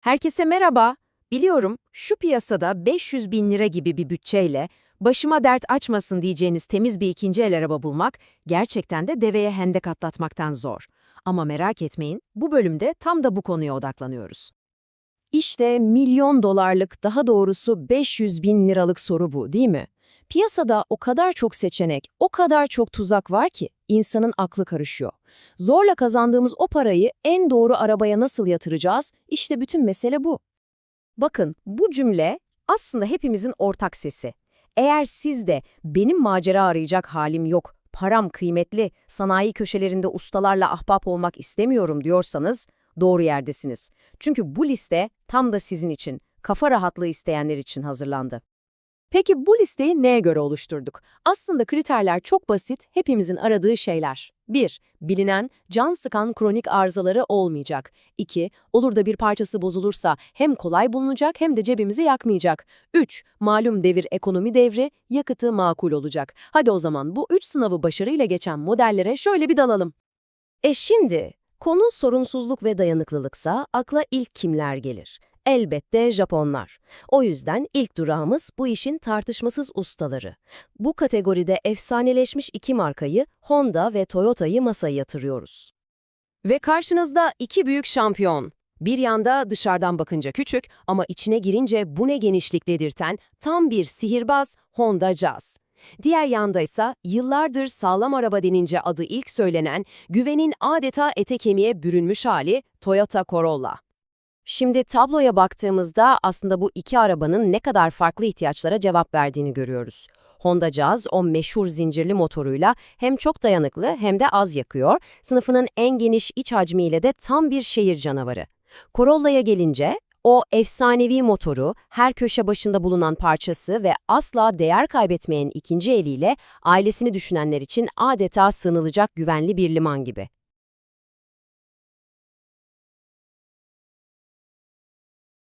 Herkese merhaba. Biliyorum şu piyasada 500 bin lira gibi bir bütçeyle başıma dert açmasın diyeceğiniz temiz bir ikinci el araba bulmak gerçekten de deveye hendek atlatmaktan zor. Ama merak etmeyin bu bölümde tam da bu konuya odaklanıyoruz. İşte milyon dolarlık daha doğrusu 500 bin liralık soru bu değil mi? Piyasada o kadar çok seçenek, o kadar çok tuzak var ki insanın aklı karışıyor. Zorla kazandığımız o parayı en doğru arabaya nasıl yatıracağız? İşte bütün mesele bu. Bakın bu cümle aslında hepimizin ortak sesi. Eğer siz de benim macera arayacak halim yok, param kıymetli, sanayi köşelerinde ustalarla ahbap olmak istemiyorum diyorsanız doğru yerdesiniz. Çünkü bu liste tam da sizin için, kafa rahatlığı isteyenler için hazırlandı. Peki bu listeyi neye göre oluşturduk? Aslında kriterler çok basit, hepimizin aradığı şeyler. 1. Bilinen, can sıkan kronik arızaları olmayacak. 2. Olur da bir parçası bozulursa hem kolay bulunacak hem de cebimizi yakmayacak. 3. Malum devir ekonomi devri, yakıtı makul olacak. Hadi o zaman bu 3 sınavı başarıyla geçen modellere şöyle bir dalalım. E şimdi, konu sorunsuzluk ve dayanıklılıksa akla ilk kimler gelir? Elbette Japonlar. O yüzden ilk durağımız bu işin tartışmasız ustaları. Bu kategoride efsaneleşmiş iki markayı Honda ve Toyota'yı masaya yatırıyoruz. Ve karşınızda iki büyük şampiyon. Bir yanda dışarıdan bakınca küçük ama içine girince bu ne genişlik dedirten tam bir sihirbaz Honda Jazz. Diğer yanda ise yıllardır sağlam araba denince adı ilk söylenen, güvenin adeta ete kemiğe bürünmüş hali Toyota Corolla. Şimdi tabloya baktığımızda aslında bu iki arabanın ne kadar farklı ihtiyaçlara cevap verdiğini görüyoruz. Honda Jazz o meşhur zincirli motoruyla hem çok dayanıklı hem de az yakıyor, sınıfının en geniş iç hacmiyle de tam bir şehir canavarı. Corolla'ya gelince o efsanevi motoru, her köşe başında bulunan parçası ve asla değer kaybetmeyen ikinci eliyle ailesini düşünenler için adeta sığınılacak güvenli bir liman gibi.